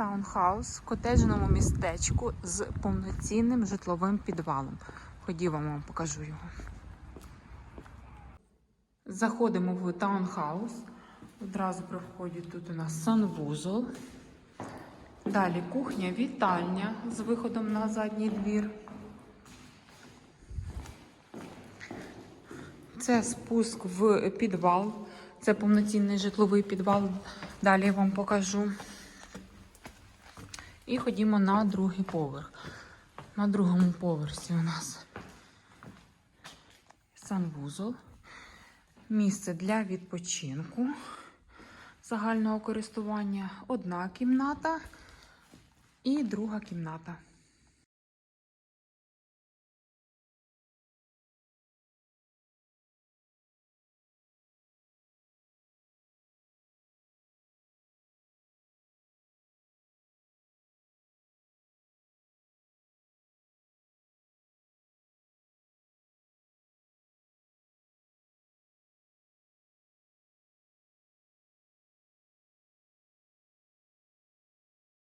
таунхаус в котеджному містечку з повноцінним житловим підвалом. Ходімо, вам покажу його. Заходимо в таунхаус. Одразу при вході тут у нас санвузол. Далі кухня, вітальня з виходом на задній двір. Це спуск в підвал. Це повноцінний житловий підвал. Далі я вам покажу. І ходімо на другий поверх. На другому поверсі у нас санвузол, місце для відпочинку загального користування, одна кімната і друга кімната.